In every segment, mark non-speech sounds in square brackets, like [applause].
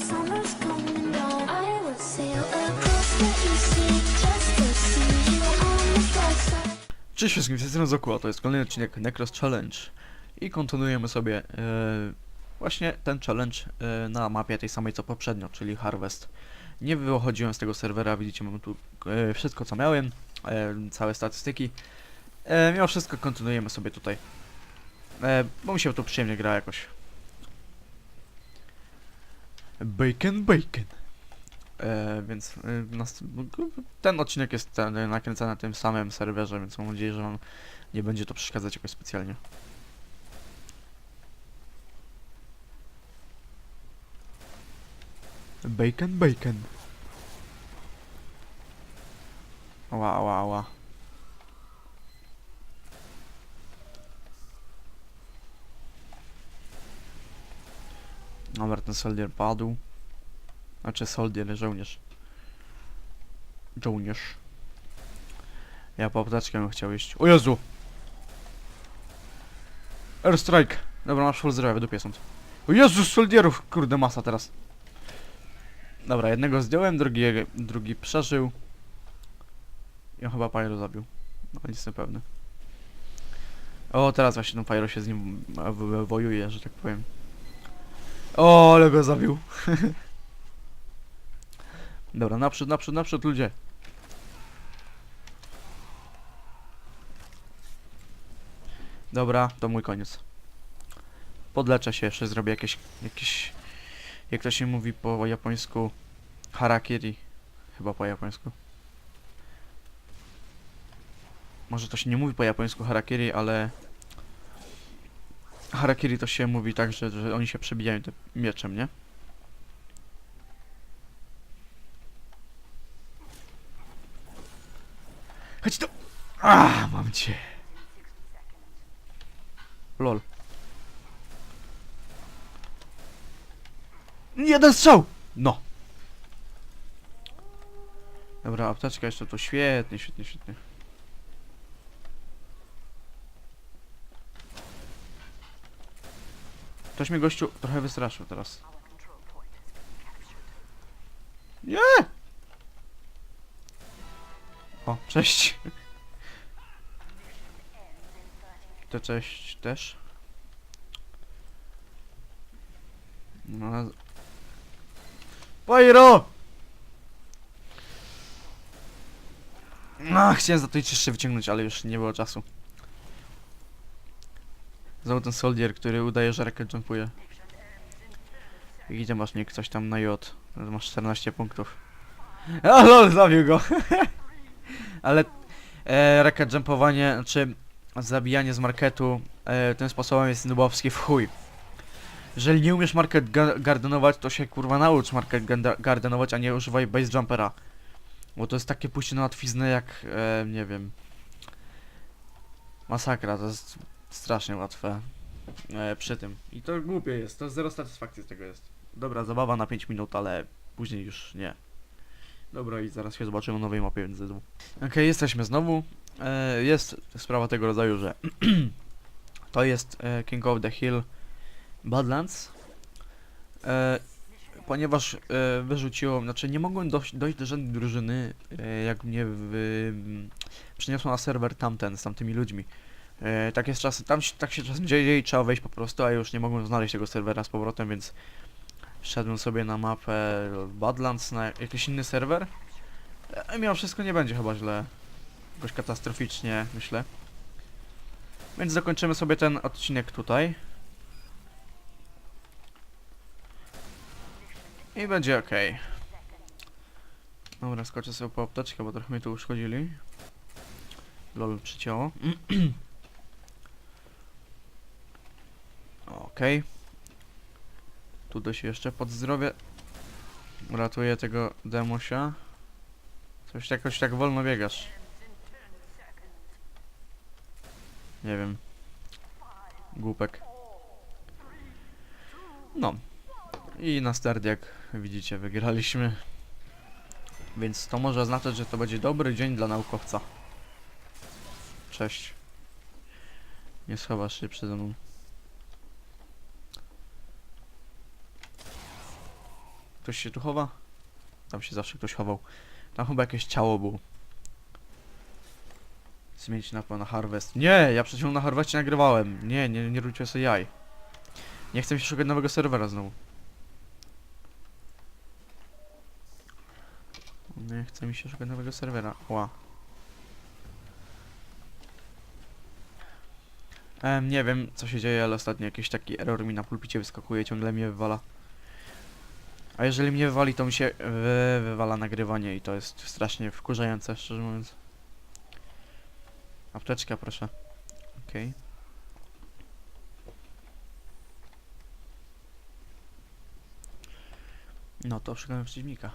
to. Cześć wszystkim, Zoku, a to jest kolejny odcinek Necros Challenge i kontynuujemy sobie e, właśnie ten challenge e, na mapie tej samej co poprzednio, czyli Harvest. Nie wychodziłem z tego serwera, widzicie mam tu e, wszystko co miałem, e, całe statystyki. E, mimo wszystko kontynuujemy sobie tutaj, e, bo mi się tu przyjemnie gra jakoś. Bacon, bacon. E, więc e, nas, ten odcinek jest ten, nakręcany na tym samym serwerze, więc mam nadzieję, że wam nie będzie to przeszkadzać jakoś specjalnie. Bacon, bacon. Ała, ała, ała. Dobra, ten soldier padł. Znaczy soldier, żołnierz. Żołnierz. Ja po apteczkę bym chciał iść. O Jezu! Airstrike! Dobra, masz full zdrowia, wydupię stąd. O Jezu, soldierów! Kurde, masa teraz. Dobra, jednego zdjąłem, drugi, drugi przeżył. I on chyba Pyro zabił. No, jestem pewny. O, teraz właśnie ten Pyro się z nim wojuje, że tak powiem. O, ale go zabił. [laughs] Dobra, naprzód, naprzód, naprzód, ludzie. Dobra, to mój koniec. Podleczę się, jeszcze zrobię jakieś, jakieś, jak to się mówi po japońsku, harakiri. Chyba po japońsku. Może to się nie mówi po japońsku harakiri, ale... Harakiri to się mówi tak, że, że oni się przebijają tym mieczem, nie? Chodź tu! A, mam cię. Lol. Jeden strzał! No. Dobra, apteczka jeszcze to świetnie, świetnie, świetnie. Ktoś mnie gościu trochę wystraszył teraz. Nie! O, cześć. To cześć też. No. Pyro! No, chciałem za to jeszcze wyciągnąć, ale już nie było czasu. Znowu ten soldier, który udaje, że rakiet jumpuje. I Gdzie masz nick? Coś tam na J. Masz 14 punktów. [laughs] A lol, zabił go! [laughs] ale e, rakiet jumpowanie, znaczy zabijanie z marketu e, tym sposobem jest nubowskie w chuj. Jeżeli nie umiesz market ga- gardenować, to się kurwa naucz market gardenować, a nie używaj base jumpera. Bo to jest takie pójście na łatwiznę jak, e, nie wiem... Masakra, to jest strasznie łatwe e, przy tym. I to głupie jest, to zero satysfakcji z tego jest. Dobra, zabawa na 5 minut, ale później już nie. Dobra i zaraz się zobaczymy na nowej mapie znowu. Okej, jesteśmy znowu. E, jest sprawa tego rodzaju, że [clears throat] to jest e, King of the Hill Badlands. E, ponieważ e, wyrzuciło, znaczy nie mogłem dojść, dojść do żadnej drużyny, e, jak mnie w, m, przeniosło na serwer tamten z tamtymi ludźmi. E, tak jest czasem, tam się, tak się czasem dzieje i trzeba wejść po prostu, a już nie mogłem znaleźć tego serwera z powrotem, więc wszedłem sobie na mapę Badlands na jakiś inny serwer. E, mimo wszystko nie będzie chyba źle. Jakoś katastroficznie, myślę. Więc zakończymy sobie ten odcinek tutaj. I będzie ok. Dobra, skoczę sobie po apteczkę, bo trochę mnie tu uszkodzili. Lol przycięło. [clears throat] Okej. Tutaj się jeszcze pod zdrowie. Ratuję tego demosia. Coś jakoś tak wolno biegasz. Nie wiem. Głupek. No. I na start jak widzicie wygraliśmy. Więc to może oznaczać, że to będzie dobry dzień dla naukowca. Cześć. Nie schowasz się przede mną. Ktoś się tu chowa? Tam się zawsze ktoś chował. Tam chyba jakieś ciało było. Zmienić na na Harvest. Nie, ja przed chwilą na Harvestie nagrywałem. Nie, nie, nie róbcie sobie jaj. Nie chcę się szukać nowego serwera znowu. Nie chce mi się szukać nowego serwera. Ła. Em, nie wiem co się dzieje, ale ostatnio jakiś taki error mi na pulpicie wyskakuje, ciągle mnie wywala. A jeżeli mnie wywali, to mi się wy, wywala nagrywanie i to jest strasznie wkurzające, szczerze mówiąc. Apteczka, proszę. Okej. No to szukamy przeciwnika.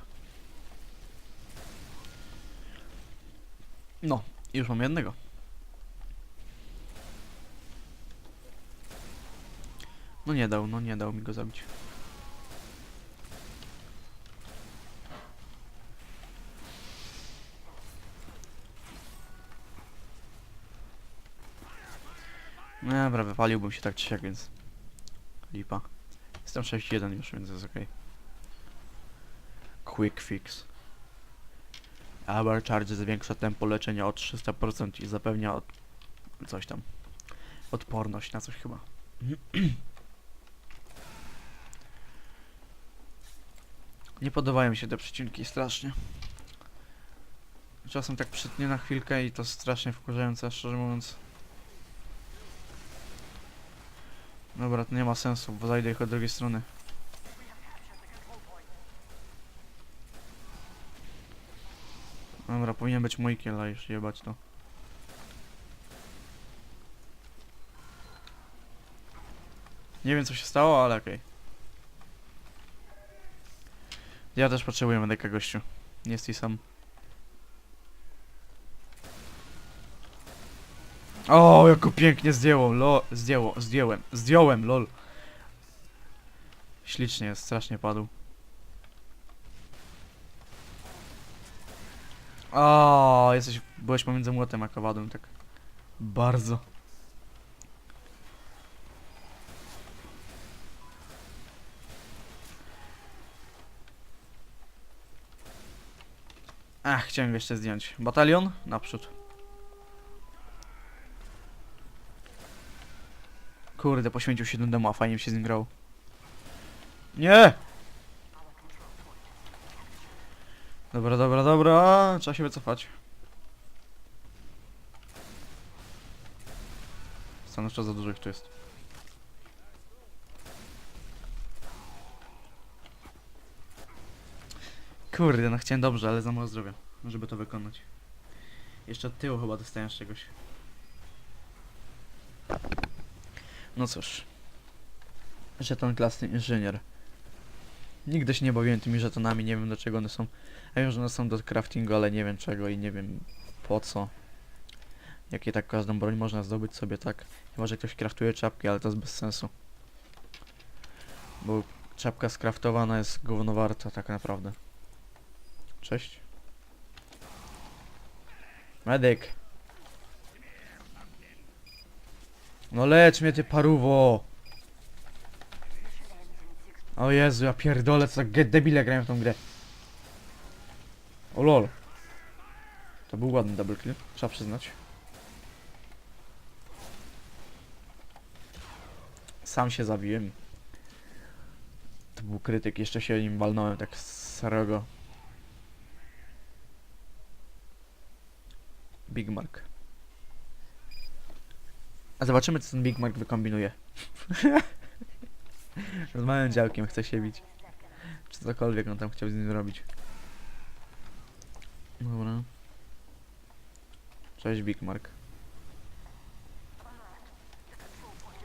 No, już mam jednego. No nie dał, no nie dał mi go zabić. No dobra, wypaliłbym się tak czy siak, więc... Lipa. Jestem 6-1 już, więc jest okej. Quick fix. Hour Charge zwiększa tempo leczenia o 300% i zapewnia od... coś tam. Odporność na coś chyba. [clears throat] Nie podobają mi się te przecinki strasznie. Czasem tak przytnie na chwilkę i to strasznie wkurzające, szczerze mówiąc. Dobra, to nie ma sensu, bo zajdę ich od drugiej strony. Dobra, powinien być mój kill, a już jebać to. Nie wiem co się stało, ale okej. Ja też potrzebuję medyka gościu. Nie jesteś sam. O, jako pięknie zdjęło, lo, zdjęło, zdjąłem, zdjąłem, lol. Ślicznie jest, strasznie padł. O, jesteś, byłeś pomiędzy młotem a kowadłem, tak. Bardzo. Ach, chciałem jeszcze zdjąć. Batalion? Naprzód. Kurde, poświęcił się demu, a fajnie mi się z nim grał. Nie! Dobra, dobra, dobra. Trzeba się wycofać. Stanowczo za dużo ich tu jest. Kurde, no chciałem dobrze, ale za mało zdrowia, żeby to wykonać. Jeszcze od tyłu chyba dostałem czegoś. No cóż. Żeton klasy inżynier. Nigdy się nie bawiłem tymi żetonami, nie wiem do czego one są. Ja wiem, że one są do craftingu, ale nie wiem czego i nie wiem po co. Jakie tak każdą broń można zdobyć sobie tak. Chyba, że ktoś kraftuje czapki, ale to jest bez sensu. Bo czapka skraftowana jest gówno warta tak naprawdę. Cześć. Medyk. No lecz mnie ty paruwo. O Jezu, ja pierdolę, co za debile grają w tą grę. O lol. To był ładny double kill, trzeba przyznać. Sam się zabiłem. To był krytyk, jeszcze się nim walnąłem tak starego. Big Mark. A zobaczymy, co ten Big Mark wykombinuje. [laughs] Z małym działkiem chce się bić. Czy cokolwiek on tam chciał z nim zrobić. Dobra. Cześć Big Mark.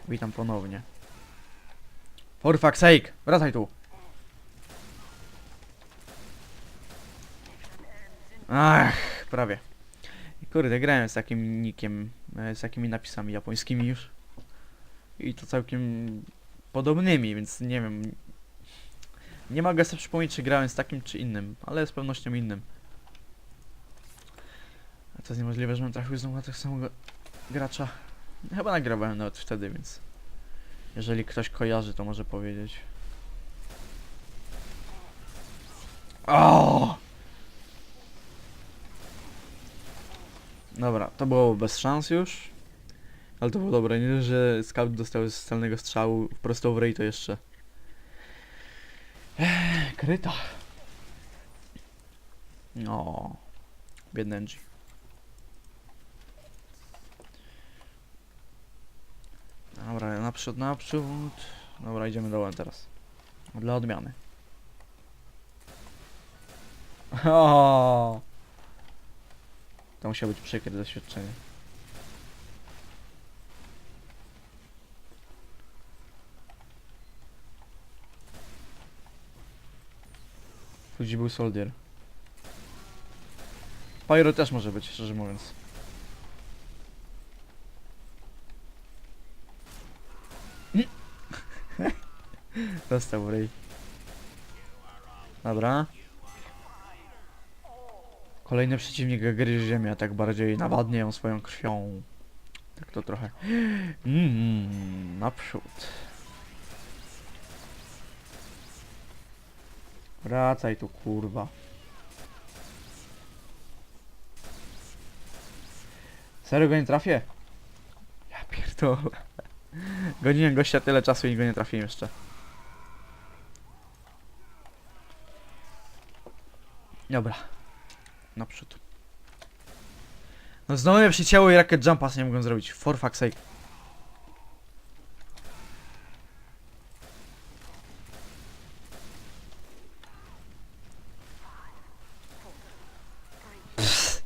Witam ponownie. For fuck's sake! Wracaj tu! Ach, prawie. Kurde, grałem z takim nikiem, z takimi napisami japońskimi już. I to całkiem podobnymi, więc nie wiem. Nie mogę sobie przypomnieć, czy grałem z takim, czy innym, ale z pewnością innym. A to jest niemożliwe, żebym trafił znowu na tego samego gracza. Chyba nagrywałem nawet wtedy, więc... Jeżeli ktoś kojarzy, to może powiedzieć. O! Dobra, to było bez szans już. Ale to było dobre, nie że scout dostał z celnego strzału prosto w rej, to jeszcze. Eee, kryta. No, biedny NG. Dobra, naprzód, naprzód. Dobra, idziemy dołem teraz. Dla odmiany. [laughs] O! To musiało być przykre doświadczenie. Tu gdzie był soldier. Pyro też może być, szczerze mówiąc. [laughs] Dostał w ryj. Dobra. Kolejny przeciwnik gryzie ziemię, tak bardziej nawadnia ją swoją krwią. Tak to trochę. Mmm, naprzód. Wracaj tu, kurwa. Serio go nie trafię? Ja pierdolę. Goniłem gościa tyle czasu i go nie trafiłem jeszcze. Dobra. Naprzód. No znowu mnie przycięło i racket jumpa nie mogłem zrobić. For fuck's sake. [laughs]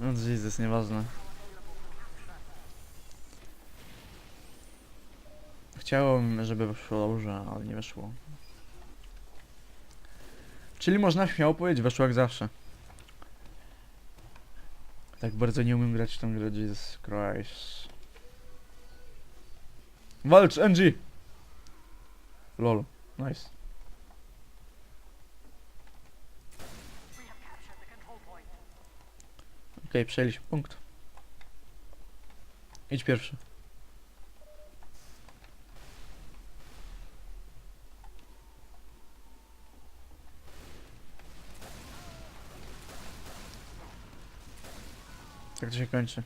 No Jesus, nieważne. Chciałem, żeby wyszło dobrze, ale nie wyszło. Czyli można śmiało powiedzieć, weszło jak zawsze. Tak bardzo nie umiem grać w tą grę, Jesus Christ. Walcz, NG! Lol, nice. Okej, przejęliśmy punkt. Idź pierwszy. To się kończy.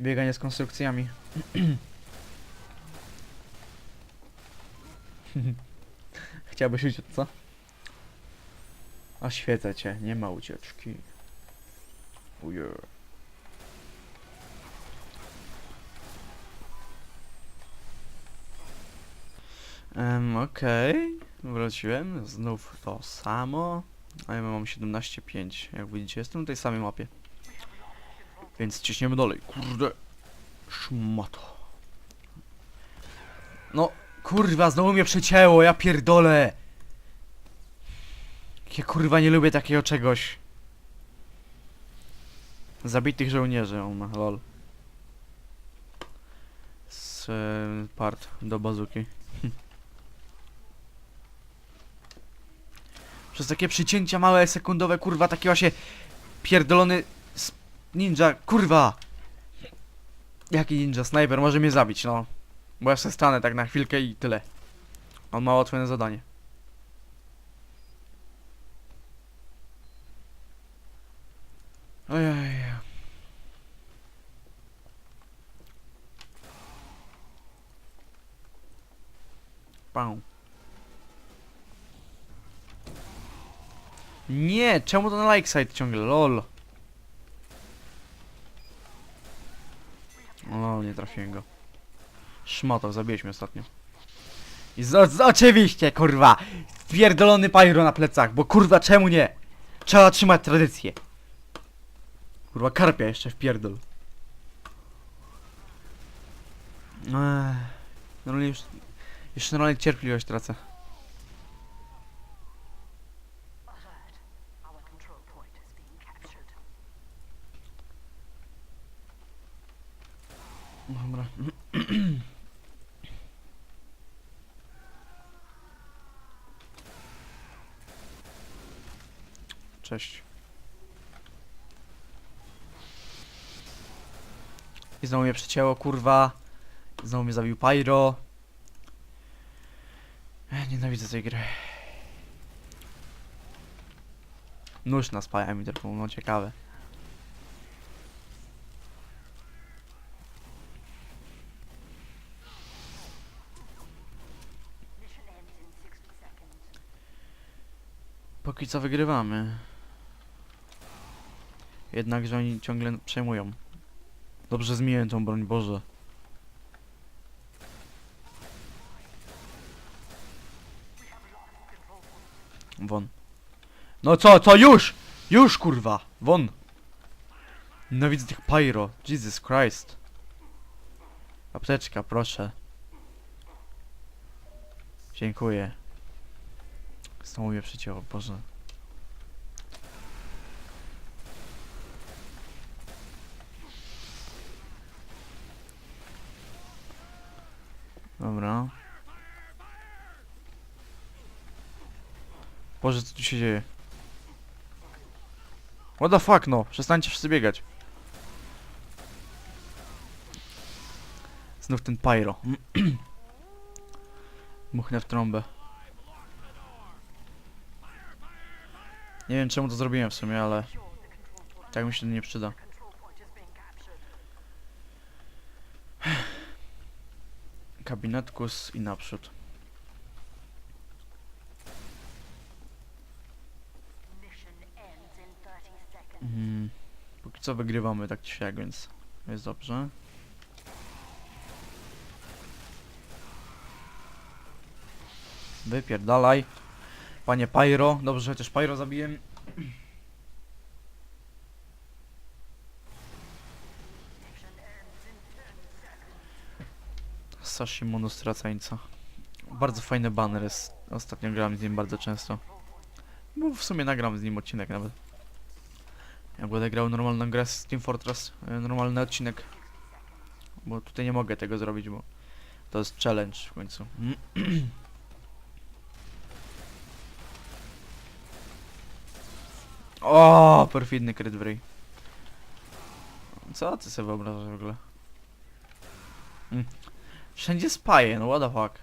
Bieganie z konstrukcjami. [clears throat] Chciałbyś uciec, co? Oświecę cię, nie ma ucieczki. Uje. Um, okej. Wróciłem. Znów to samo. A ja mam 17.5. Jak widzicie, jestem na tej samej mapie. Więc ciśniemy dalej. Kurde. Szmato. No, kurwa, znowu mnie przecięło, ja pierdolę. Ja kurwa nie lubię takiego czegoś. Zabitych żołnierzy, on ma, lol. Z e, part do bazuki. Przez takie przycięcia małe, sekundowe, kurwa, taki właśnie pierdolony ninja, kurwa! Jaki ninja, sniper, może mnie zabić, no. Bo ja sobie stanę tak na chwilkę i tyle. On ma łatwe zadanie. Ojej. Pał. Nie, czemu to na like side ciągle, lol. O, nie trafiłem go. Szmoto, zabiłeś mnie ostatnio. I z, z, oczywiście, kurwa! Pierdolony pyro na plecach, bo kurwa czemu nie? Trzeba trzymać tradycję. Kurwa, karpia jeszcze w pierdol. Ech, normalnie już... Już normalnie cierpliwość tracę. Dobra. [clears throat] Cześć. I znowu mnie przecięło, kurwa. Znowu mnie zabił Pyro. Nienawidzę tej gry. Nóż na spaja mi tylko, no ciekawe. Co wygrywamy. Jednakże oni ciągle przejmują. Dobrze zmieniłem tą broń, Boże. Won. No co, co, już! Już, kurwa! Won! No widzę tych pyro. Jesus Christ. Apteczka, proszę. Dziękuję. Znowu mnie przycięło, Boże. Dobra. Boże, co tu się dzieje? What the fuck, no? Przestańcie wszyscy biegać. Znów ten pyro. [clears throat] Muchnę w trąbę. Nie wiem czemu to zrobiłem w sumie, ale tak mi się nie przyda. Kabinetkus i naprzód. Mission ends in 30 seconds. Mm, póki co wygrywamy tak czy siak, więc jest dobrze. Wypierdalaj. Panie Pyro. Dobrze, chociaż Pyro zabiłem. Seconds. Sashimono straceńca. Bardzo fajny banner jest. Ostatnio grałem z nim bardzo często. Bo w sumie nagram z nim odcinek nawet. Jak będę grał normalną grę z Team Fortress, e, normalny odcinek. Bo tutaj nie mogę tego zrobić, bo to jest challenge w końcu. [clears throat] O, perfidny kryt w ryj. Co ty sobie wyobrażasz w ogóle? Mm. Wszędzie spaje, no what the fuck.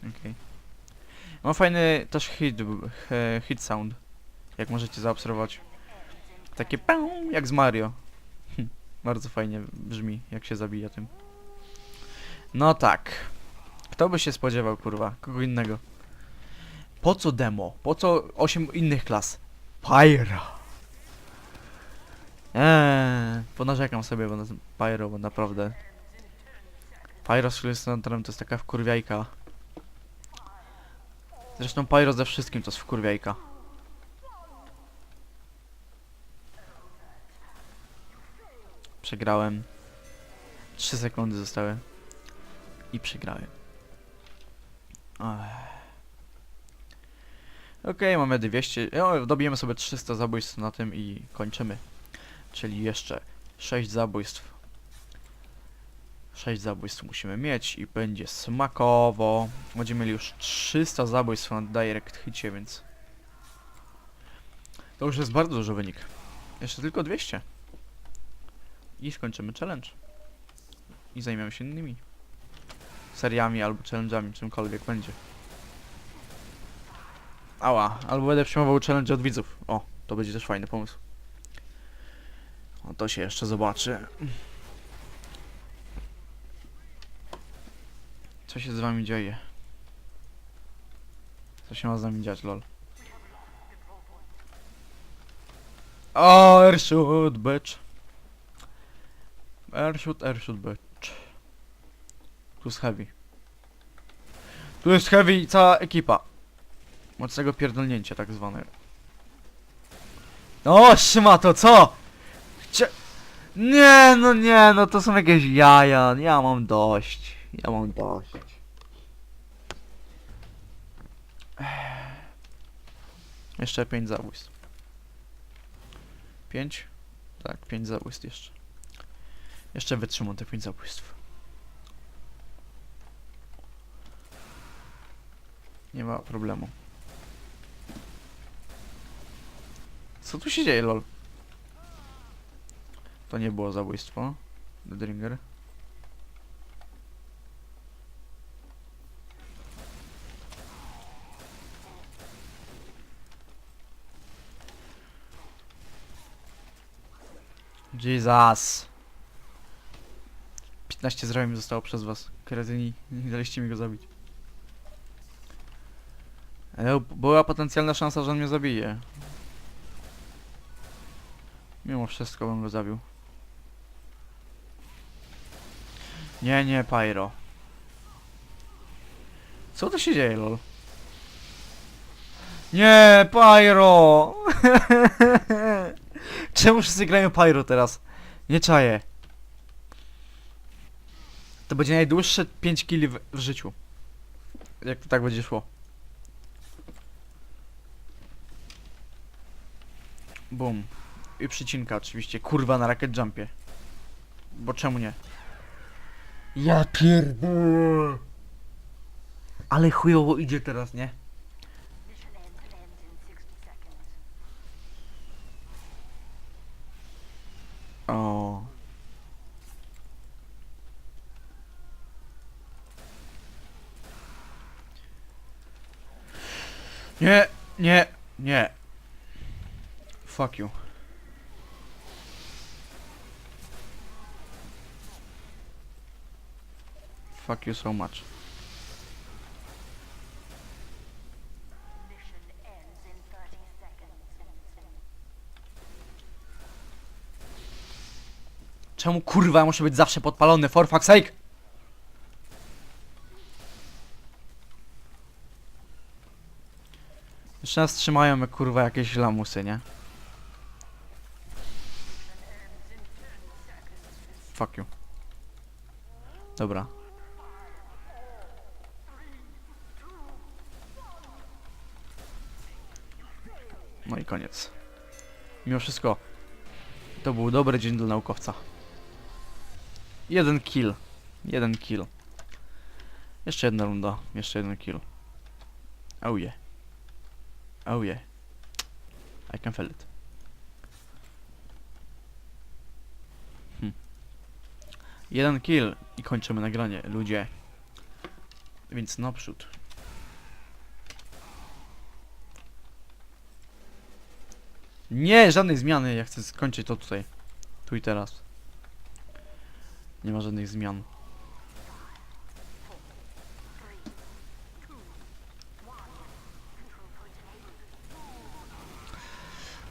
Okej. Mam fajny też hit, hit sound. Jak możecie zaobserwować. Takie pę, jak z Mario. Hm, Bardzo fajnie brzmi, jak się zabija tym. No tak. Kto by się spodziewał, kurwa? Kogo innego? Po co demo? Po co 8 innych klas? Pyra. Eee, ponarzekam sobie bo na Pyro, bo naprawdę. Pyro z Hilistantrem to jest taka wkurwiajka. Zresztą Pyro ze wszystkim to jest wkurwiajka. Przegrałem. 3 sekundy zostały. I przegrałem. Okej, mamy 200. O, dobijemy sobie 300 zabójstw na tym i kończymy. Czyli jeszcze 6 zabójstw. 6 zabójstw musimy mieć i będzie smakowo. Będziemy mieli już 300 zabójstw na direct hicie, więc to już jest bardzo duży wynik. Jeszcze tylko 200. I skończymy challenge. I zajmiemy się innymi seriami albo challenge'ami, czymkolwiek będzie. Ała, albo będę przyjmował challenge od widzów. O, to będzie też fajny pomysł. O, to się jeszcze zobaczy. Co się z wami dzieje? Co się ma z nami dziać, lol? O, airshoot, bitch. Airshoot, airshoot, bitch. Tu jest heavy. Tu jest heavy cała ekipa. Mocnego pierdolnięcia tak zwane. O, trzyma to, co? Chcia... Nie, no nie, no to są jakieś jaja. Ja mam dość. Ja mam dość. Jeszcze pięć zabójstw. Pięć? Tak, pięć zabójstw jeszcze. Jeszcze wytrzymam te pięć zabójstw. Nie ma problemu. Co tu się dzieje, lol? To nie było zabójstwo. Dringer. Jesus. 15 zdrowia mi zostało przez was. Kretyni, nie daliście mi go zabić. E, była potencjalna szansa, że on mnie zabije. Mimo wszystko bym go zabił. Nie, nie, Pyro. Co tu się dzieje, lol? Nie, Pyro! [laughs] Czemu wszyscy grają Pyro teraz? Nie czaję. To będzie najdłuższe 5 kili w, w życiu. Jak to tak będzie szło. Bum. I przycinka oczywiście. Kurwa na Rocket Jumpie. Bo czemu nie? Ja pierdolę. Ale chujowo idzie teraz, nie? Mission ends and ends in 60 seconds. O. Nie, nie, nie. Fuck you. Fuck you so much. Mission ends in 30 seconds. Czemu kurwa muszę być zawsze podpalony, for fuck's sake? Jeszcze nas trzymają kurwa jakieś lamusy, nie? Fuck you. Dobra. No i koniec. Mimo wszystko, to był dobry dzień dla naukowca. Jeden kill. Jeden kill. Jeszcze jedna runda. Jeszcze jeden kill. Oh yeah. Oh yeah. I can feel it. Hm. Jeden kill i kończymy nagranie, ludzie. Więc naprzód. Nie, żadnej zmiany. Ja chcę skończyć to tutaj. Tu i teraz. Nie ma żadnych zmian.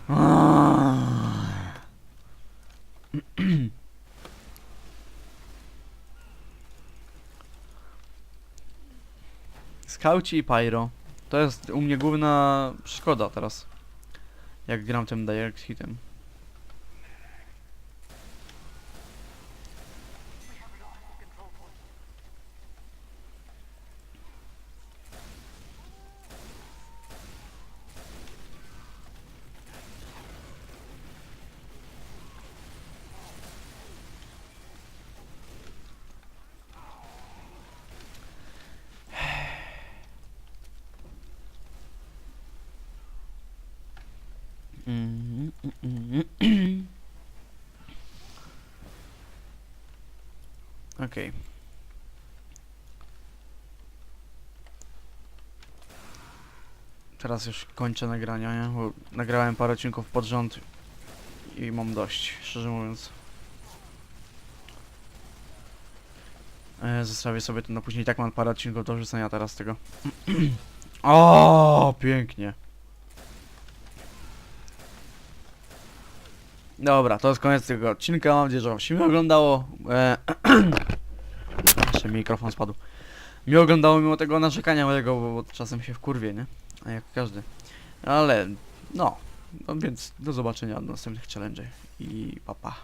[clears throat] Skauci i Pyro. To jest u mnie główna przeszkoda teraz. Jak gram tym Direct Hitem. Mm, mm, mm, mm. Okej. Teraz już kończę nagrania, nie? Bo nagrałem parę odcinków pod rząd i mam dość, szczerze mówiąc. E, zostawię sobie to na później, tak mam parę odcinków do wrzucenia teraz tego. [clears throat] o, pięknie. Dobra, to jest koniec tego odcinka. Mam nadzieję, że Wam się miło oglądało. E, [clears throat] jeszcze mikrofon spadł. Mi oglądało mimo tego narzekania mojego, bo, bo czasem się wkurwie, nie? jak każdy. Ale no, no więc do zobaczenia w następnych challenge i pa pa.